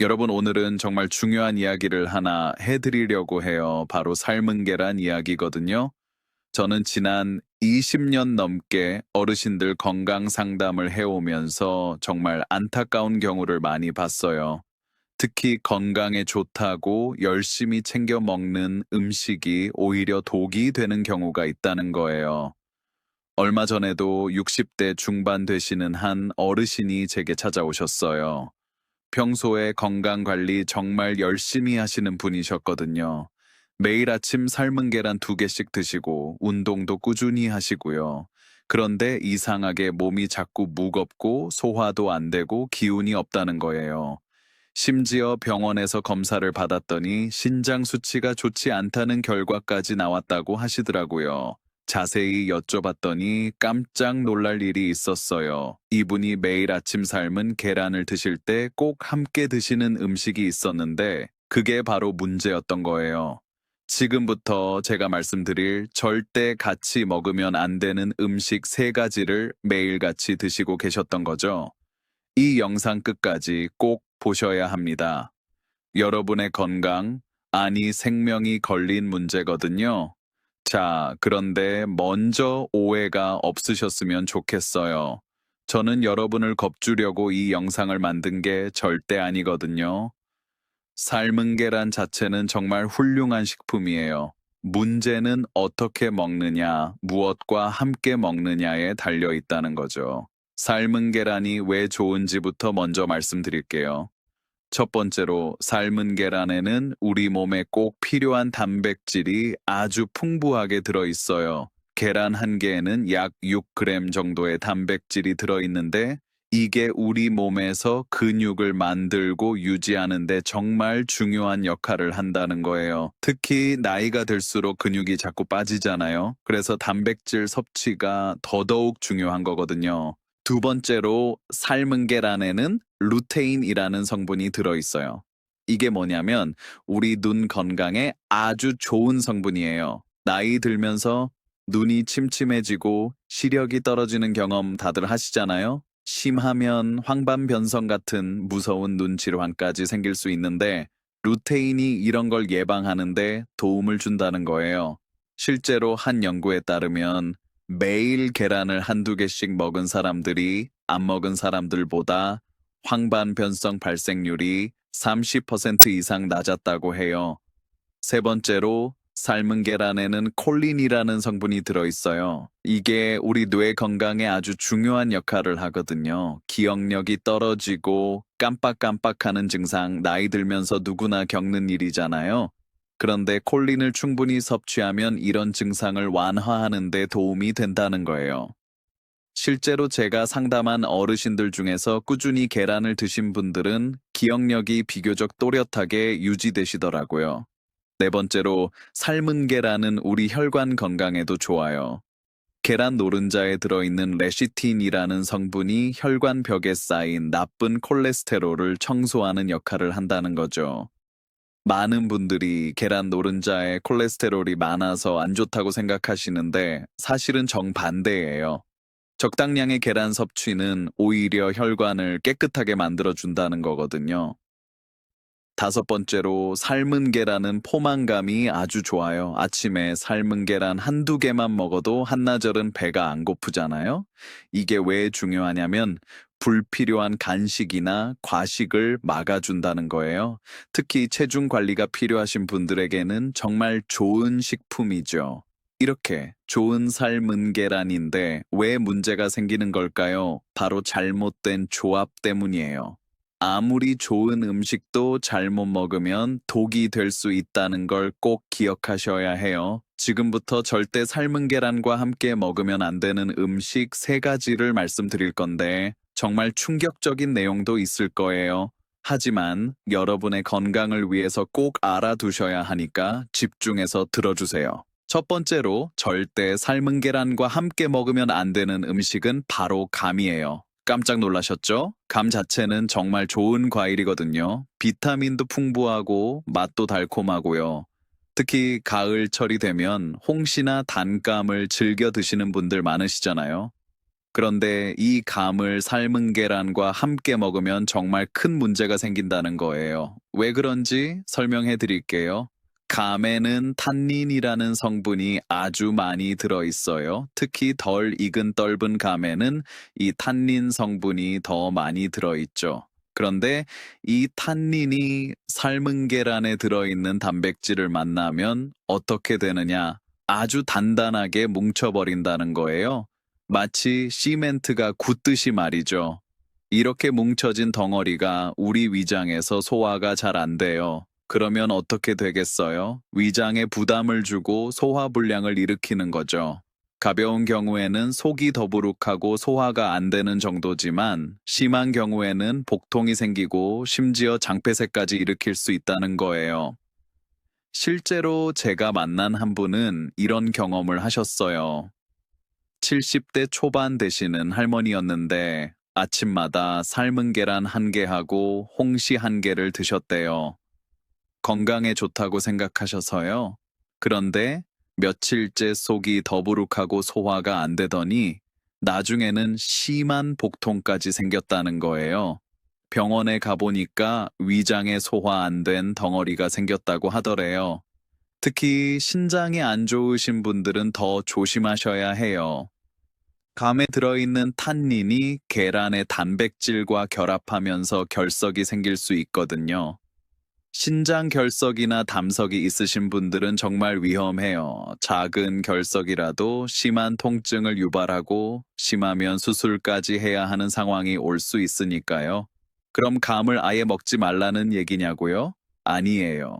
여러분, 오늘은 정말 중요한 이야기를 하나 해드리려고 해요. 바로 삶은 계란 이야기거든요. 저는 지난 20년 넘게 어르신들 건강 상담을 해오면서 정말 안타까운 경우를 많이 봤어요. 특히 건강에 좋다고 열심히 챙겨 먹는 음식이 오히려 독이 되는 경우가 있다는 거예요. 얼마 전에도 60대 중반 되시는 한 어르신이 제게 찾아오셨어요. 평소에 건강 관리 정말 열심히 하시는 분이셨거든요. 매일 아침 삶은 계란 두 개씩 드시고 운동도 꾸준히 하시고요. 그런데 이상하게 몸이 자꾸 무겁고 소화도 안 되고 기운이 없다는 거예요. 심지어 병원에서 검사를 받았더니 신장 수치가 좋지 않다는 결과까지 나왔다고 하시더라고요. 자세히 여쭤봤더니 깜짝 놀랄 일이 있었어요. 이분이 매일 아침 삶은 계란을 드실 때 꼭 함께 드시는 음식이 있었는데 그게 바로 문제였던 거예요. 지금부터 제가 말씀드릴 절대 같이 먹으면 안 되는 음식 세 가지를 매일 같이 드시고 계셨던 거죠. 이 영상 끝까지 꼭 보셔야 합니다. 여러분의 건강, 아니 생명이 걸린 문제거든요. 자, 그런데 먼저 오해가 없으셨으면 좋겠어요. 저는 여러분을 겁주려고 이 영상을 만든 게 절대 아니거든요. 삶은 계란 자체는 정말 훌륭한 식품이에요. 문제는 어떻게 먹느냐, 무엇과 함께 먹느냐에 달려 있다는 거죠. 삶은 계란이 왜 좋은지부터 먼저 말씀드릴게요. 첫 번째로 삶은 계란에는 우리 몸에 꼭 필요한 단백질이 아주 풍부하게 들어 있어요. 계란 한 개에는 약 6g 정도의 단백질이 들어 있는데 이게 우리 몸에서 근육을 만들고 유지하는데 정말 중요한 역할을 한다는 거예요. 특히 나이가 들수록 근육이 자꾸 빠지잖아요. 그래서 단백질 섭취가 더더욱 중요한 거거든요. 두 번째로 삶은 계란에는 루테인이라는 성분이 들어있어요. 이게 뭐냐면 우리 눈 건강에 아주 좋은 성분이에요. 나이 들면서 눈이 침침해지고 시력이 떨어지는 경험 다들 하시잖아요? 심하면 황반변성 같은 무서운 눈 질환까지 생길 수 있는데 루테인이 이런 걸 예방하는데 도움을 준다는 거예요. 실제로 한 연구에 따르면 매일 계란을 한두 개씩 먹은 사람들이 안 먹은 사람들보다 황반 변성 발생률이 30% 이상 낮았다고 해요. 세 번째로 삶은 계란에는 콜린이라는 성분이 들어있어요. 이게 우리 뇌 건강에 아주 중요한 역할을 하거든요. 기억력이 떨어지고 깜빡깜빡하는 증상 나이 들면서 누구나 겪는 일이잖아요. 그런데 콜린을 충분히 섭취하면 이런 증상을 완화하는 데 도움이 된다는 거예요. 실제로 제가 상담한 어르신들 중에서 꾸준히 계란을 드신 분들은 기억력이 비교적 또렷하게 유지되시더라고요. 네 번째로 삶은 계란은 우리 혈관 건강에도 좋아요. 계란 노른자에 들어있는 레시틴이라는 성분이 혈관 벽에 쌓인 나쁜 콜레스테롤을 청소하는 역할을 한다는 거죠. 많은 분들이 계란 노른자에 콜레스테롤이 많아서 안 좋다고 생각하시는데 사실은 정반대예요. 적당량의 계란 섭취는 오히려 혈관을 깨끗하게 만들어준다는 거거든요. 다섯 번째로 삶은 계란은 포만감이 아주 좋아요. 아침에 삶은 계란 한두 개만 먹어도 한나절은 배가 안 고프잖아요. 이게 왜 중요하냐면 불필요한 간식이나 과식을 막아준다는 거예요. 특히 체중 관리가 필요하신 분들에게는 정말 좋은 식품이죠. 이렇게 좋은 삶은 계란인데 왜 문제가 생기는 걸까요? 바로 잘못된 조합 때문이에요. 아무리 좋은 음식도 잘못 먹으면 독이 될 수 있다는 걸 꼭 기억하셔야 해요. 지금부터 절대 삶은 계란과 함께 먹으면 안 되는 음식 세 가지를 말씀드릴 건데 정말 충격적인 내용도 있을 거예요. 하지만 여러분의 건강을 위해서 꼭 알아두셔야 하니까 집중해서 들어주세요. 첫 번째로 절대 삶은 계란과 함께 먹으면 안 되는 음식은 바로 감이에요. 깜짝 놀라셨죠? 감 자체는 정말 좋은 과일이거든요. 비타민도 풍부하고 맛도 달콤하고요. 특히 가을철이 되면 홍시나 단감을 즐겨 드시는 분들 많으시잖아요. 그런데 이 감을 삶은 계란과 함께 먹으면 정말 큰 문제가 생긴다는 거예요. 왜 그런지 설명해 드릴게요. 감에는 탄닌이라는 성분이 아주 많이 들어 있어요. 특히 덜 익은 떫은 감에는 이 탄닌 성분이 더 많이 들어 있죠. 그런데 이 탄닌이 삶은 계란에 들어있는 단백질을 만나면 어떻게 되느냐? 아주 단단하게 뭉쳐버린다는 거예요. 마치 시멘트가 굳듯이 말이죠. 이렇게 뭉쳐진 덩어리가 우리 위장에서 소화가 잘 안 돼요. 그러면 어떻게 되겠어요? 위장에 부담을 주고 소화 불량을 일으키는 거죠. 가벼운 경우에는 속이 더부룩하고 소화가 안 되는 정도지만 심한 경우에는 복통이 생기고 심지어 장폐색까지 일으킬 수 있다는 거예요. 실제로 제가 만난 한 분은 이런 경험을 하셨어요. 70대 초반 되시는 할머니였는데 아침마다 삶은 계란 한 개하고 홍시 한 개를 드셨대요. 건강에 좋다고 생각하셔서요. 그런데 며칠째 속이 더부룩하고 소화가 안 되더니 나중에는 심한 복통까지 생겼다는 거예요. 병원에 가보니까 위장에 소화 안 된 덩어리가 생겼다고 하더래요. 특히 신장이 안 좋으신 분들은 더 조심하셔야 해요. 감에 들어있는 탄닌이 계란의 단백질과 결합하면서 결석이 생길 수 있거든요. 신장 결석이나 담석이 있으신 분들은 정말 위험해요. 작은 결석이라도 심한 통증을 유발하고 심하면 수술까지 해야 하는 상황이 올 수 있으니까요. 그럼 감을 아예 먹지 말라는 얘기냐고요? 아니에요.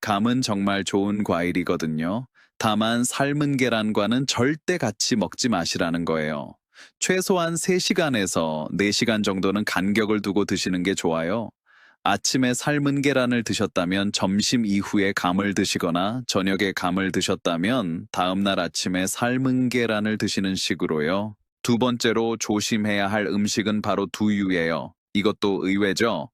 감은 정말 좋은 과일이거든요. 다만 삶은 계란과는 절대 같이 먹지 마시라는 거예요. 최소한 3시간에서 4시간 정도는 간격을 두고 드시는 게 좋아요. 아침에 삶은 계란을 드셨다면 점심 이후에 감을 드시거나 저녁에 감을 드셨다면 다음날 아침에 삶은 계란을 드시는 식으로요. 두 번째로 조심해야 할 음식은 바로 두유예요. 이것도 의외죠?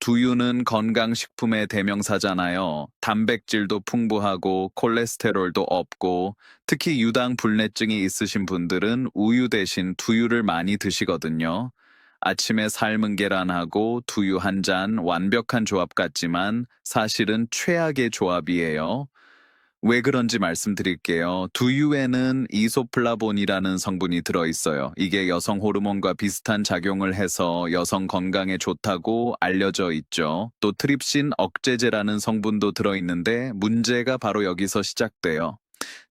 두유는 건강식품의 대명사잖아요. 단백질도 풍부하고 콜레스테롤도 없고 특히 유당 불내증이 있으신 분들은 우유 대신 두유를 많이 드시거든요. 아침에 삶은 계란하고 두유 한 잔 완벽한 조합 같지만 사실은 최악의 조합이에요. 왜 그런지 말씀드릴게요. 두유에는 이소플라본이라는 성분이 들어있어요. 이게 여성 호르몬과 비슷한 작용을 해서 여성 건강에 좋다고 알려져 있죠. 또 트립신 억제제라는 성분도 들어있는데 문제가 바로 여기서 시작돼요.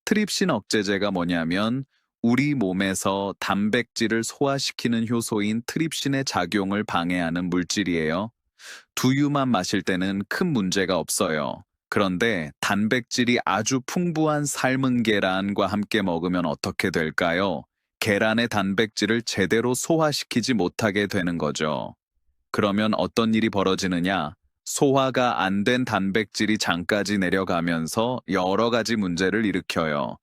트립신 억제제가 뭐냐면 우리 몸에서 단백질을 소화시키는 효소인 트립신의 작용을 방해하는 물질이에요. 두유만 마실 때는 큰 문제가 없어요. 그런데 단백질이 아주 풍부한 삶은 계란과 함께 먹으면 어떻게 될까요? 계란의 단백질을 제대로 소화시키지 못하게 되는 거죠. 그러면 어떤 일이 벌어지느냐? 소화가 안 된 단백질이 장까지 내려가면서 여러 가지 문제를 일으켜요.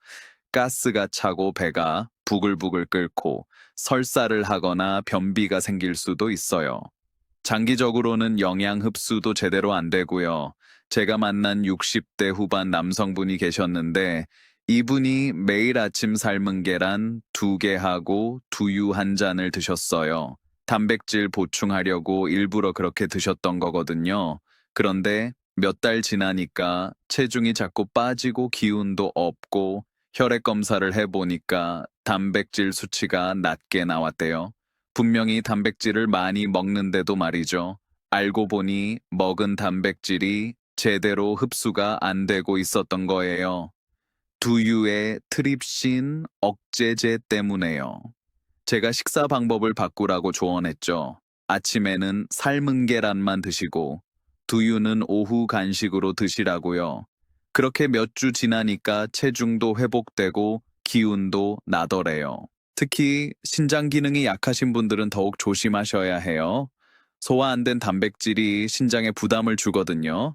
가스가 차고 배가 부글부글 끓고 설사를 하거나 변비가 생길 수도 있어요. 장기적으로는 영양 흡수도 제대로 안 되고요. 제가 만난 60대 후반 남성분이 계셨는데 이분이 매일 아침 삶은 계란 두 개하고 두유 한 잔을 드셨어요. 단백질 보충하려고 일부러 그렇게 드셨던 거거든요. 그런데 몇 달 지나니까 체중이 자꾸 빠지고 기운도 없고 혈액 검사를 해보니까 단백질 수치가 낮게 나왔대요. 분명히 단백질을 많이 먹는데도 말이죠. 알고 보니 먹은 단백질이 제대로 흡수가 안 되고 있었던 거예요. 두유의 트립신 억제제 때문에요. 제가 식사 방법을 바꾸라고 조언했죠. 아침에는 삶은 계란만 드시고 두유는 오후 간식으로 드시라고요. 그렇게 몇 주 지나니까 체중도 회복되고 기운도 나더래요. 특히 신장 기능이 약하신 분들은 더욱 조심하셔야 해요. 소화 안 된 단백질이 신장에 부담을 주거든요.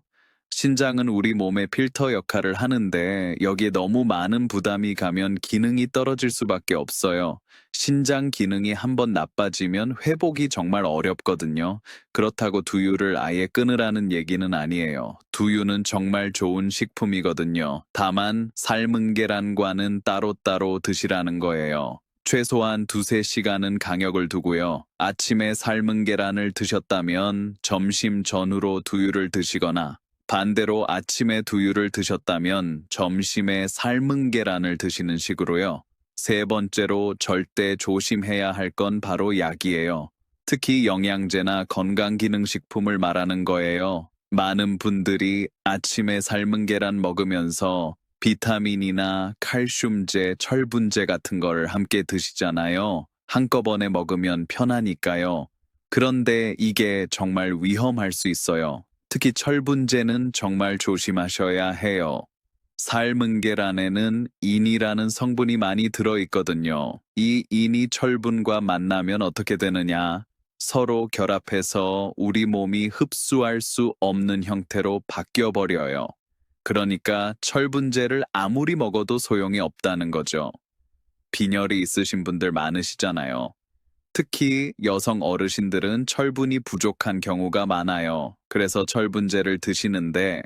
신장은 우리 몸의 필터 역할을 하는데 여기에 너무 많은 부담이 가면 기능이 떨어질 수밖에 없어요. 신장 기능이 한번 나빠지면 회복이 정말 어렵거든요. 그렇다고 두유를 아예 끊으라는 얘기는 아니에요. 두유는 정말 좋은 식품이거든요. 다만 삶은 계란과는 따로따로 드시라는 거예요. 최소한 두세 시간은 간격을 두고요. 아침에 삶은 계란을 드셨다면 점심 전후로 두유를 드시거나 반대로 아침에 두유를 드셨다면 점심에 삶은 계란을 드시는 식으로요. 세 번째로 절대 조심해야 할 건 바로 약이에요. 특히 영양제나 건강기능식품을 말하는 거예요. 많은 분들이 아침에 삶은 계란 먹으면서 비타민이나 칼슘제, 철분제 같은 걸 함께 드시잖아요. 한꺼번에 먹으면 편하니까요. 그런데 이게 정말 위험할 수 있어요. 특히 철분제는 정말 조심하셔야 해요. 삶은 계란에는 인이라는 성분이 많이 들어있거든요. 이 인이 철분과 만나면 어떻게 되느냐? 서로 결합해서 우리 몸이 흡수할 수 없는 형태로 바뀌어버려요. 그러니까 철분제를 아무리 먹어도 소용이 없다는 거죠. 빈혈이 있으신 분들 많으시잖아요. 특히 여성 어르신들은 철분이 부족한 경우가 많아요. 그래서 철분제를 드시는데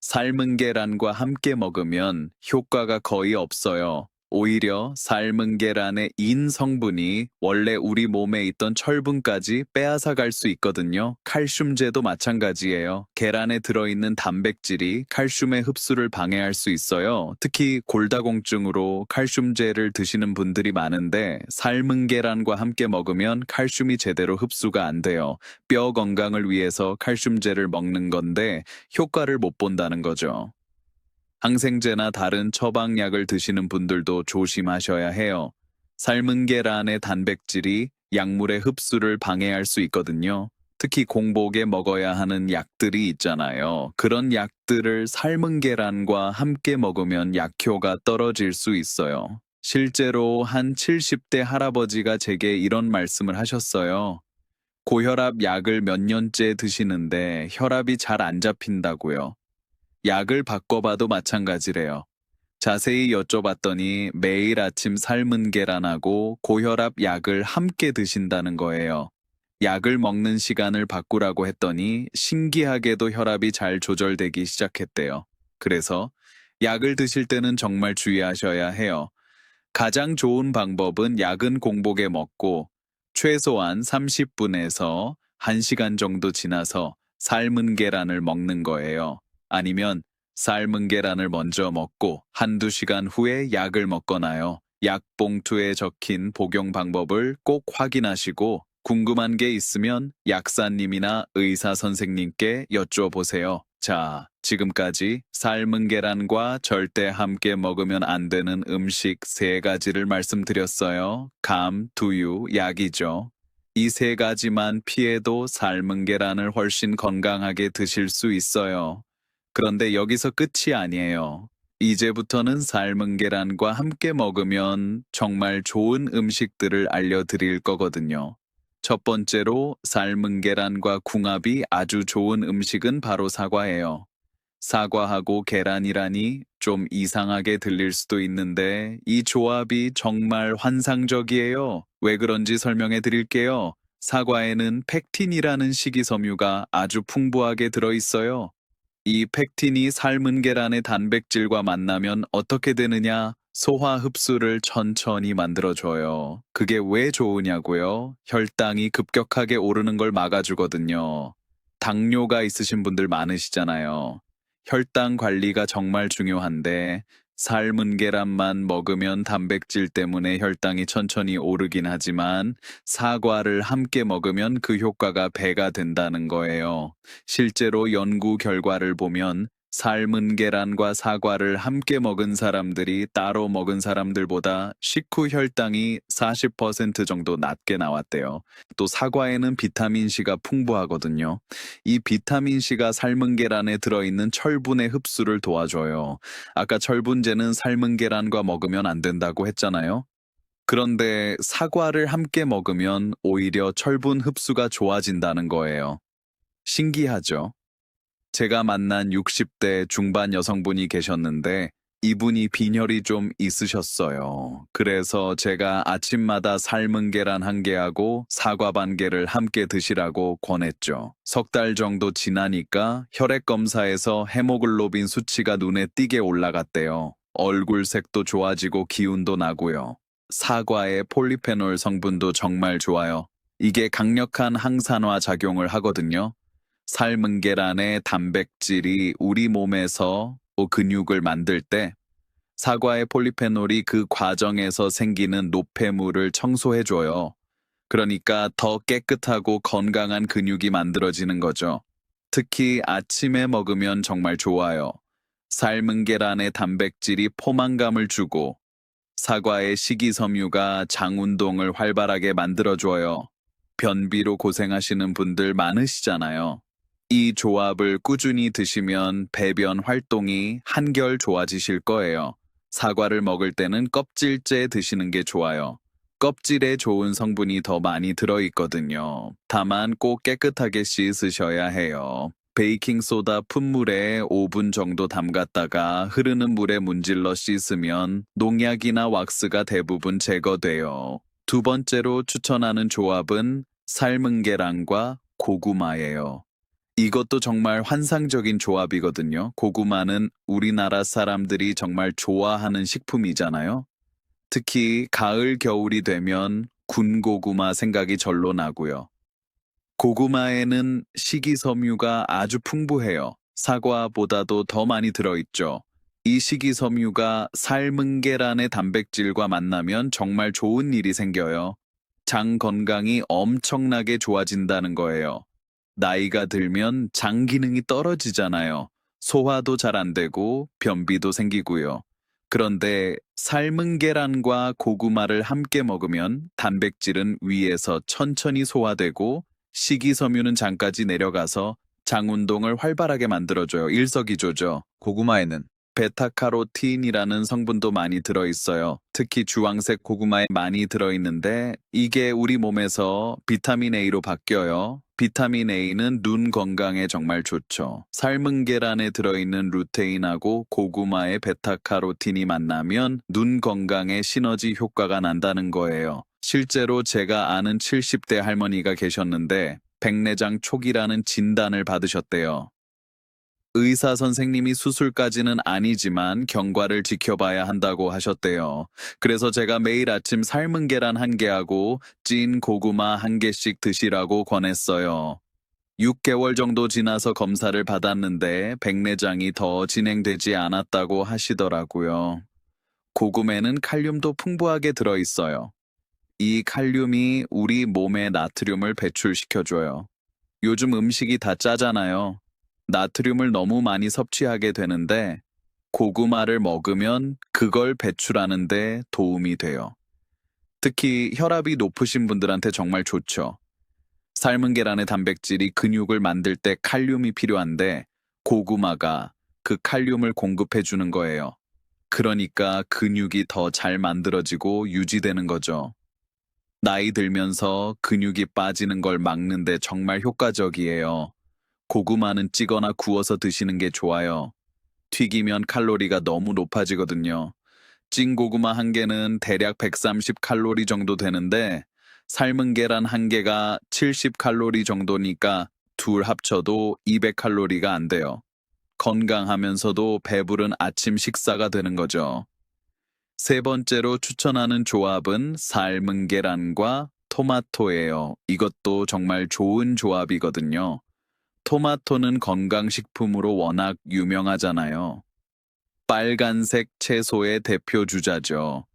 삶은 계란과 함께 먹으면 효과가 거의 없어요. 오히려 삶은 계란의 인 성분이 원래 우리 몸에 있던 철분까지 빼앗아 갈 수 있거든요. 칼슘제도 마찬가지예요. 계란에 들어있는 단백질이 칼슘의 흡수를 방해할 수 있어요. 특히 골다공증으로 칼슘제를 드시는 분들이 많은데 삶은 계란과 함께 먹으면 칼슘이 제대로 흡수가 안 돼요. 뼈 건강을 위해서 칼슘제를 먹는 건데 효과를 못 본다는 거죠. 항생제나 다른 처방약을 드시는 분들도 조심하셔야 해요. 삶은 계란의 단백질이 약물의 흡수를 방해할 수 있거든요. 특히 공복에 먹어야 하는 약들이 있잖아요. 그런 약들을 삶은 계란과 함께 먹으면 약효가 떨어질 수 있어요. 실제로 한 70대 할아버지가 제게 이런 말씀을 하셨어요. 고혈압 약을 몇 년째 드시는데 혈압이 잘 안 잡힌다고요. 약을 바꿔봐도 마찬가지래요. 자세히 여쭤봤더니 매일 아침 삶은 계란하고 고혈압 약을 함께 드신다는 거예요. 약을 먹는 시간을 바꾸라고 했더니 신기하게도 혈압이 잘 조절되기 시작했대요. 그래서 약을 드실 때는 정말 주의하셔야 해요. 가장 좋은 방법은 약은 공복에 먹고 최소한 30분에서 1시간 정도 지나서 삶은 계란을 먹는 거예요. 아니면 삶은 계란을 먼저 먹고 한두 시간 후에 약을 먹거나요. 약 봉투에 적힌 복용 방법을 꼭 확인하시고 궁금한 게 있으면 약사님이나 의사 선생님께 여쭤보세요. 자, 지금까지 삶은 계란과 절대 함께 먹으면 안 되는 음식 세 가지를 말씀드렸어요. 감, 두유, 약이죠. 이 세 가지만 피해도 삶은 계란을 훨씬 건강하게 드실 수 있어요. 그런데 여기서 끝이 아니에요. 이제부터는 삶은 계란과 함께 먹으면 정말 좋은 음식들을 알려드릴 거거든요. 첫 번째로 삶은 계란과 궁합이 아주 좋은 음식은 바로 사과예요. 사과하고 계란이라니 좀 이상하게 들릴 수도 있는데 이 조합이 정말 환상적이에요. 왜 그런지 설명해 드릴게요. 사과에는 펙틴이라는 식이섬유가 아주 풍부하게 들어있어요. 이 펙틴이 삶은 계란의 단백질과 만나면 어떻게 되느냐? 소화 흡수를 천천히 만들어줘요. 그게 왜 좋으냐고요? 혈당이 급격하게 오르는 걸 막아주거든요. 당뇨가 있으신 분들 많으시잖아요. 혈당 관리가 정말 중요한데 삶은 계란만 먹으면 단백질 때문에 혈당이 천천히 오르긴 하지만 사과를 함께 먹으면 그 효과가 배가 된다는 거예요. 실제로 연구 결과를 보면 삶은 계란과 사과를 함께 먹은 사람들이 따로 먹은 사람들보다 식후 혈당이 40% 정도 낮게 나왔대요. 또 사과에는 비타민C가 풍부하거든요. 이 비타민C가 삶은 계란에 들어있는 철분의 흡수를 도와줘요. 아까 철분제는 삶은 계란과 먹으면 안 된다고 했잖아요. 그런데 사과를 함께 먹으면 오히려 철분 흡수가 좋아진다는 거예요. 신기하죠? 제가 만난 60대 중반 여성분이 계셨는데 이분이 빈혈이 좀 있으셨어요. 그래서 제가 아침마다 삶은 계란 한 개하고 사과 반 개를 함께 드시라고 권했죠. 석 달 정도 지나니까 혈액 검사에서 헤모글로빈 수치가 눈에 띄게 올라갔대요. 얼굴 색도 좋아지고 기운도 나고요. 사과의 폴리페놀 성분도 정말 좋아요. 이게 강력한 항산화 작용을 하거든요. 삶은 계란의 단백질이 우리 몸에서 근육을 만들 때 사과의 폴리페놀이 그 과정에서 생기는 노폐물을 청소해줘요. 그러니까 더 깨끗하고 건강한 근육이 만들어지는 거죠. 특히 아침에 먹으면 정말 좋아요. 삶은 계란의 단백질이 포만감을 주고 사과의 식이섬유가 장 운동을 활발하게 만들어줘요. 변비로 고생하시는 분들 많으시잖아요. 이 조합을 꾸준히 드시면 배변 활동이 한결 좋아지실 거예요. 사과를 먹을 때는 껍질째 드시는 게 좋아요. 껍질에 좋은 성분이 더 많이 들어있거든요. 다만 꼭 깨끗하게 씻으셔야 해요. 베이킹소다 푼물에 5분 정도 담갔다가 흐르는 물에 문질러 씻으면 농약이나 왁스가 대부분 제거돼요. 두 번째로 추천하는 조합은 삶은 계란과 고구마예요. 이것도 정말 환상적인 조합이거든요. 고구마는 우리나라 사람들이 정말 좋아하는 식품이잖아요. 특히 가을, 겨울이 되면 군고구마 생각이 절로 나고요. 고구마에는 식이섬유가 아주 풍부해요. 사과보다도 더 많이 들어있죠. 이 식이섬유가 삶은 계란의 단백질과 만나면 정말 좋은 일이 생겨요. 장 건강이 엄청나게 좋아진다는 거예요. 나이가 들면 장 기능이 떨어지잖아요. 소화도 잘 안 되고 변비도 생기고요. 그런데 삶은 계란과 고구마를 함께 먹으면 단백질은 위에서 천천히 소화되고 식이섬유는 장까지 내려가서 장 운동을 활발하게 만들어줘요. 일석이조죠. 고구마에는 베타카로틴이라는 성분도 많이 들어있어요. 특히 주황색 고구마에 많이 들어있는데 이게 우리 몸에서 비타민 A로 바뀌어요. 비타민 A는 눈 건강에 정말 좋죠. 삶은 계란에 들어있는 루테인하고 고구마의 베타카로틴이 만나면 눈 건강에 시너지 효과가 난다는 거예요. 실제로 제가 아는 70대 할머니가 계셨는데 백내장 초기라는 진단을 받으셨대요. 의사 선생님이 수술까지는 아니지만 경과를 지켜봐야 한다고 하셨대요. 그래서 제가 매일 아침 삶은 계란 한 개하고 찐 고구마 한 개씩 드시라고 권했어요. 6개월 정도 지나서 검사를 받았는데 백내장이 더 진행되지 않았다고 하시더라고요. 고구마에는 칼륨도 풍부하게 들어있어요. 이 칼륨이 우리 몸의 나트륨을 배출시켜줘요. 요즘 음식이 다 짜잖아요. 나트륨을 너무 많이 섭취하게 되는데 고구마를 먹으면 그걸 배출하는데 도움이 돼요. 특히 혈압이 높으신 분들한테 정말 좋죠. 삶은 계란의 단백질이 근육을 만들 때 칼륨이 필요한데 고구마가 그 칼륨을 공급해 주는 거예요. 그러니까 근육이 더 잘 만들어지고 유지되는 거죠. 나이 들면서 근육이 빠지는 걸 막는데 정말 효과적이에요. 고구마는 찌거나 구워서 드시는 게 좋아요. 튀기면 칼로리가 너무 높아지거든요. 찐 고구마 한 개는 대략 130 칼로리 정도 되는데 삶은 계란 한 개가 70 칼로리 정도니까 둘 합쳐도 200 칼로리가 안 돼요. 건강하면서도 배부른 아침 식사가 되는 거죠. 세 번째로 추천하는 조합은 삶은 계란과 토마토예요. 이것도 정말 좋은 조합이거든요. 토마토는 건강식품으로 워낙 유명하잖아요. 빨간색 채소의 대표 주자죠.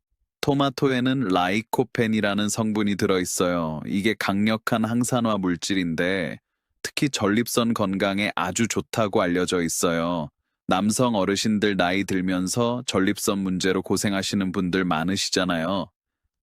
토마토에는 라이코펜이라는 성분이 들어있어요. 이게 강력한 항산화 물질인데 특히 전립선 건강에 아주 좋다고 알려져 있어요. 남성 어르신들 나이 들면서 전립선 문제로 고생하시는 분들 많으시잖아요.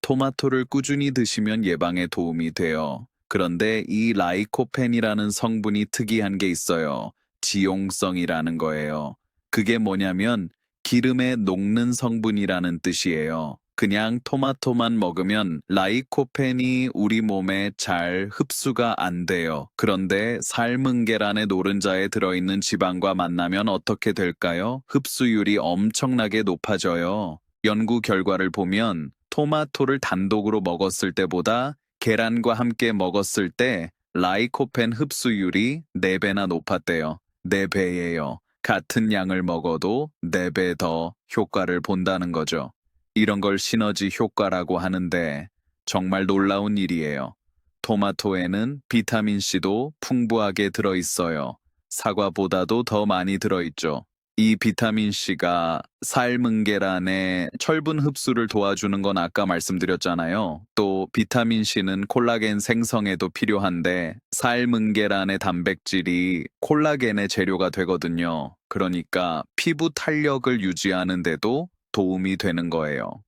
토마토를 꾸준히 드시면 예방에 도움이 돼요. 그런데 이 라이코펜이라는 성분이 특이한 게 있어요. 지용성이라는 거예요. 그게 뭐냐면 기름에 녹는 성분이라는 뜻이에요. 그냥 토마토만 먹으면 라이코펜이 우리 몸에 잘 흡수가 안 돼요. 그런데 삶은 계란의 노른자에 들어있는 지방과 만나면 어떻게 될까요? 흡수율이 엄청나게 높아져요. 연구 결과를 보면 토마토를 단독으로 먹었을 때보다 계란과 함께 먹었을 때 라이코펜 흡수율이 4배나 높았대요. 4배예요. 같은 양을 먹어도 4배 더 효과를 본다는 거죠. 이런 걸 시너지 효과라고 하는데 정말 놀라운 일이에요. 토마토에는 비타민C도 풍부하게 들어있어요. 사과보다도 더 많이 들어있죠. 이 비타민C가 삶은 계란의 철분 흡수를 도와주는 건 아까 말씀드렸잖아요. 또 비타민C는 콜라겐 생성에도 필요한데 삶은 계란의 단백질이 콜라겐의 재료가 되거든요. 그러니까 피부 탄력을 유지하는데도 도움이 되는 거예요.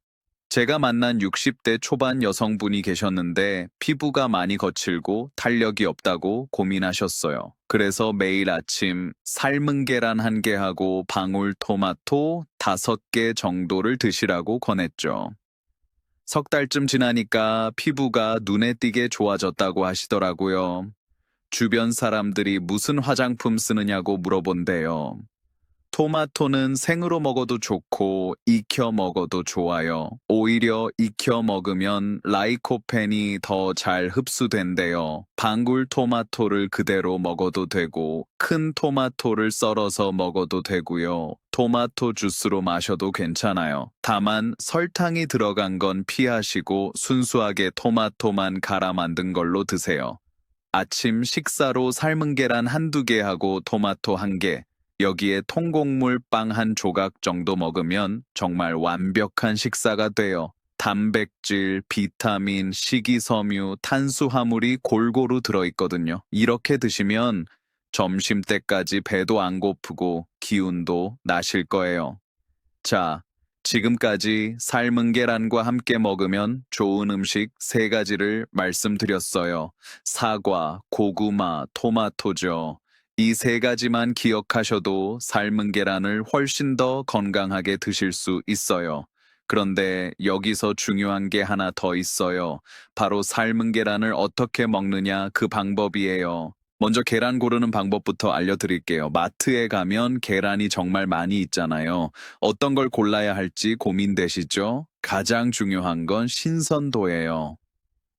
제가 만난 60대 초반 여성분이 계셨는데 피부가 많이 거칠고 탄력이 없다고 고민하셨어요. 그래서 매일 아침 삶은 계란 한 개하고 방울 토마토 다섯 개 정도를 드시라고 권했죠. 석 달쯤 지나니까 피부가 눈에 띄게 좋아졌다고 하시더라고요. 주변 사람들이 무슨 화장품 쓰느냐고 물어본대요. 토마토는 생으로 먹어도 좋고 익혀 먹어도 좋아요. 오히려 익혀 먹으면 라이코펜이 더 잘 흡수된대요. 방울 토마토를 그대로 먹어도 되고 큰 토마토를 썰어서 먹어도 되고요. 토마토 주스로 마셔도 괜찮아요. 다만 설탕이 들어간 건 피하시고 순수하게 토마토만 갈아 만든 걸로 드세요. 아침 식사로 삶은 계란 한두 개 하고 토마토 한 개, 여기에 통곡물 빵 한 조각 정도 먹으면 정말 완벽한 식사가 돼요. 단백질, 비타민, 식이섬유, 탄수화물이 골고루 들어있거든요. 이렇게 드시면 점심 때까지 배도 안 고프고 기운도 나실 거예요. 자, 지금까지 삶은 계란과 함께 먹으면 좋은 음식 세 가지를 말씀드렸어요. 사과, 고구마, 토마토죠. 이 세 가지만 기억하셔도 삶은 계란을 훨씬 더 건강하게 드실 수 있어요. 그런데 여기서 중요한 게 하나 더 있어요. 바로 삶은 계란을 어떻게 먹느냐 그 방법이에요. 먼저 계란 고르는 방법부터 알려드릴게요. 마트에 가면 계란이 정말 많이 있잖아요. 어떤 걸 골라야 할지 고민되시죠? 가장 중요한 건 신선도예요.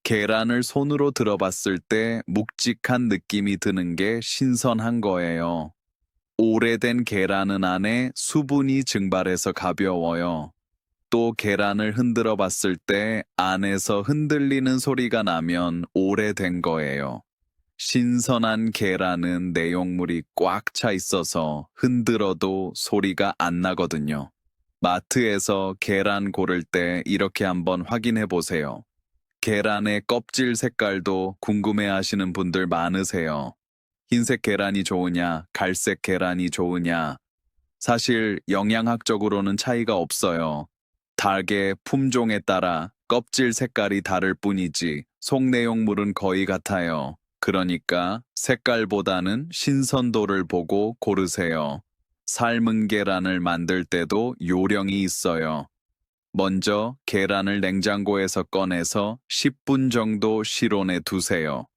계란을 손으로 들어봤을 때 묵직한 느낌이 드는 게 신선한 거예요. 오래된 계란은 안에 수분이 증발해서 가벼워요. 또 계란을 흔들어 봤을 때 안에서 흔들리는 소리가 나면 오래된 거예요. 신선한 계란은 내용물이 꽉 차 있어서 흔들어도 소리가 안 나거든요. 마트에서 계란 고를 때 이렇게 한번 확인해 보세요. 계란의 껍질 색깔도 궁금해 하시는 분들 많으세요. 흰색 계란이 좋으냐, 갈색 계란이 좋으냐. 사실 영양학적으로는 차이가 없어요. 닭의 품종에 따라 껍질 색깔이 다를 뿐이지 속 내용물은 거의 같아요. 그러니까 색깔보다는 신선도를 보고 고르세요. 삶은 계란을 만들 때도 요령이 있어요. 먼저 계란을 냉장고에서 꺼내서 10분 정도 실온에 두세요.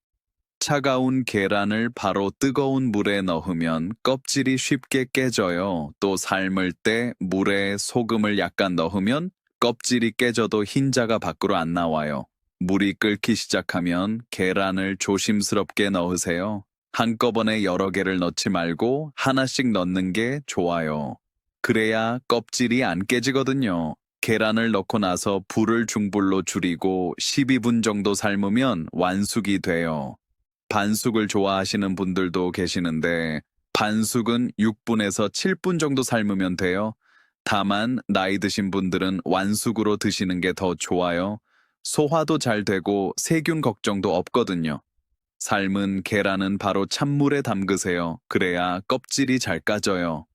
차가운 계란을 바로 뜨거운 물에 넣으면 껍질이 쉽게 깨져요. 또 삶을 때 물에 소금을 약간 넣으면 껍질이 깨져도 흰자가 밖으로 안 나와요. 물이 끓기 시작하면 계란을 조심스럽게 넣으세요. 한꺼번에 여러 개를 넣지 말고 하나씩 넣는 게 좋아요. 그래야 껍질이 안 깨지거든요. 계란을 넣고 나서 불을 중불로 줄이고 12분 정도 삶으면 완숙이 돼요. 반숙을 좋아하시는 분들도 계시는데 반숙은 6분에서 7분 정도 삶으면 돼요. 다만 나이 드신 분들은 완숙으로 드시는 게 더 좋아요. 소화도 잘 되고 세균 걱정도 없거든요. 삶은 계란은 바로 찬물에 담그세요. 그래야 껍질이 잘 까져요.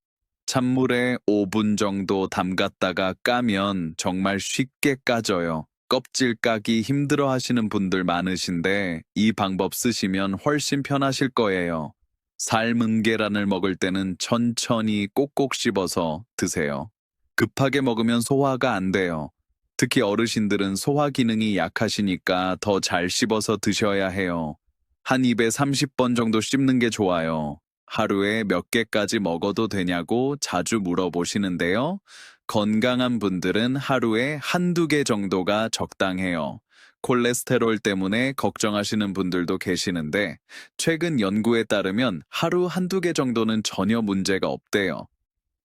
찬물에 5분 정도 담갔다가 까면 정말 쉽게 까져요. 껍질 까기 힘들어 하시는 분들 많으신데 이 방법 쓰시면 훨씬 편하실 거예요. 삶은 계란을 먹을 때는 천천히 꼭꼭 씹어서 드세요. 급하게 먹으면 소화가 안 돼요. 특히 어르신들은 소화 기능이 약하시니까 더 잘 씹어서 드셔야 해요. 한 입에 30번 정도 씹는 게 좋아요. 하루에 몇 개까지 먹어도 되냐고 자주 물어보시는데요. 건강한 분들은 하루에 한두 개 정도가 적당해요. 콜레스테롤 때문에 걱정하시는 분들도 계시는데, 최근 연구에 따르면 하루 한두 개 정도는 전혀 문제가 없대요.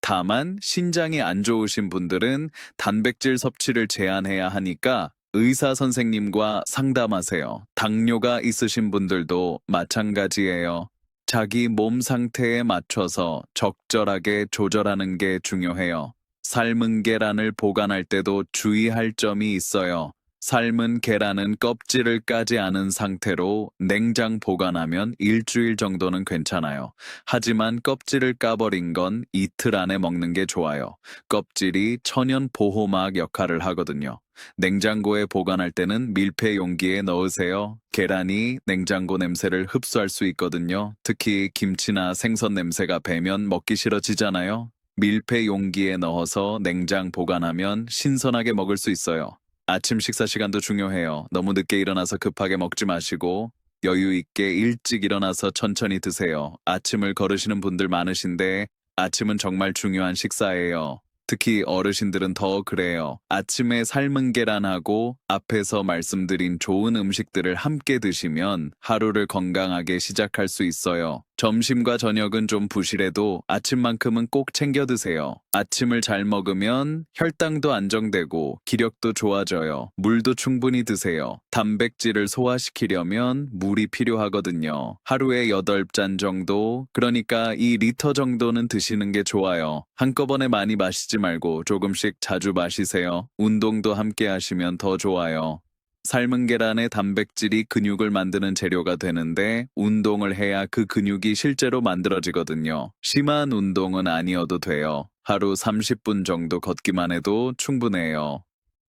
다만 신장이 안 좋으신 분들은 단백질 섭취를 제한해야 하니까 의사 선생님과 상담하세요. 당뇨가 있으신 분들도 마찬가지예요. 자기 몸 상태에 맞춰서 적절하게 조절하는 게 중요해요. 삶은 계란을 보관할 때도 주의할 점이 있어요. 삶은 계란은 껍질을 까지 않은 상태로 냉장 보관하면 일주일 정도는 괜찮아요. 하지만 껍질을 까버린 건 이틀 안에 먹는 게 좋아요. 껍질이 천연 보호막 역할을 하거든요. 냉장고에 보관할 때는 밀폐 용기에 넣으세요. 계란이 냉장고 냄새를 흡수할 수 있거든요. 특히 김치나 생선 냄새가 배면 먹기 싫어지잖아요. 밀폐 용기에 넣어서 냉장 보관하면 신선하게 먹을 수 있어요. 아침 식사 시간도 중요해요. 너무 늦게 일어나서 급하게 먹지 마시고 여유 있게 일찍 일어나서 천천히 드세요. 아침을 거르시는 분들 많으신데 아침은 정말 중요한 식사예요. 특히 어르신들은 더 그래요. 아침에 삶은 계란하고 앞에서 말씀드린 좋은 음식들을 함께 드시면 하루를 건강하게 시작할 수 있어요. 점심과 저녁은 좀 부실해도 아침만큼은 꼭 챙겨 드세요. 아침을 잘 먹으면 혈당도 안정되고 기력도 좋아져요. 물도 충분히 드세요. 단백질을 소화시키려면 물이 필요하거든요. 하루에 8잔 정도, 그러니까 2리터 정도는 드시는 게 좋아요. 한꺼번에 많이 마시지 말고 조금씩 자주 마시세요. 운동도 함께 하시면 더 좋아요. 삶은 계란의 단백질이 근육을 만드는 재료가 되는데 운동을 해야 그 근육이 실제로 만들어지거든요. 심한 운동은 아니어도 돼요. 하루 30분 정도 걷기만 해도 충분해요.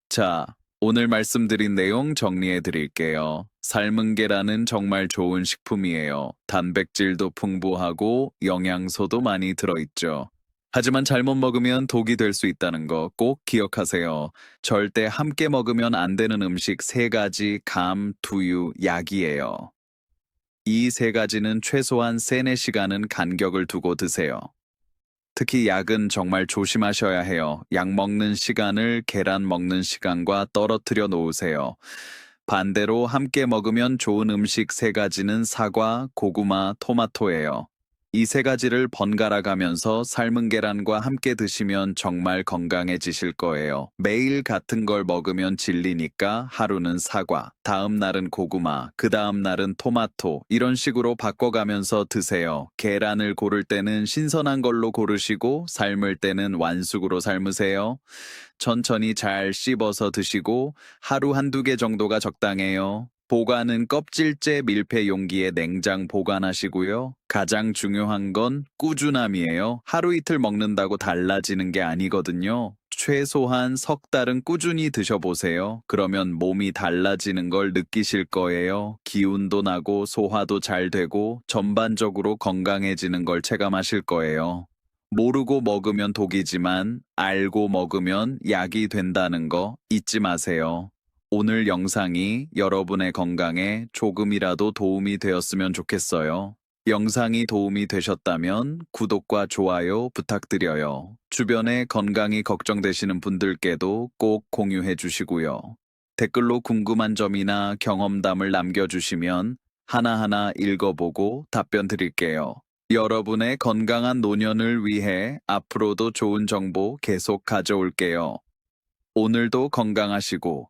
자, 오늘 말씀드린 내용 정리해 드릴게요. 삶은 계란은 정말 좋은 식품이에요. 단백질도 풍부하고 영양소도 많이 들어있죠. 하지만 잘못 먹으면 독이 될 수 있다는 거 꼭 기억하세요. 절대 함께 먹으면 안 되는 음식 세 가지 감, 두유, 약이에요. 이 세 가지는 최소한 3, 4시간은 간격을 두고 드세요. 특히 약은 정말 조심하셔야 해요. 약 먹는 시간을 계란 먹는 시간과 떨어뜨려 놓으세요. 반대로 함께 먹으면 좋은 음식 세 가지는 사과, 고구마, 토마토예요. 이 세 가지를 번갈아 가면서 삶은 계란과 함께 드시면 정말 건강해지실 거예요. 매일 같은 걸 먹으면 질리니까 하루는 사과, 다음 날은 고구마, 그 다음 날은 토마토, 이런 식으로 바꿔가면서 드세요. 계란을 고를 때는 신선한 걸로 고르시고, 삶을 때는 완숙으로 삶으세요. 천천히 잘 씹어서 드시고, 하루 한두 개 정도가 적당해요. 보관은 껍질째 밀폐 용기에 냉장 보관하시고요. 가장 중요한 건 꾸준함이에요. 하루 이틀 먹는다고 달라지는 게 아니거든요. 최소한 석 달은 꾸준히 드셔보세요. 그러면 몸이 달라지는 걸 느끼실 거예요. 기운도 나고 소화도 잘 되고 전반적으로 건강해지는 걸 체감하실 거예요. 모르고 먹으면 독이지만 알고 먹으면 약이 된다는 거 잊지 마세요. 오늘 영상이 여러분의 건강에 조금이라도 도움이 되었으면 좋겠어요. 영상이 도움이 되셨다면 구독과 좋아요 부탁드려요. 주변에 건강이 걱정되시는 분들께도 꼭 공유해 주시고요. 댓글로 궁금한 점이나 경험담을 남겨주시면 하나하나 읽어보고 답변 드릴게요. 여러분의 건강한 노년을 위해 앞으로도 좋은 정보 계속 가져올게요. 오늘도 건강하시고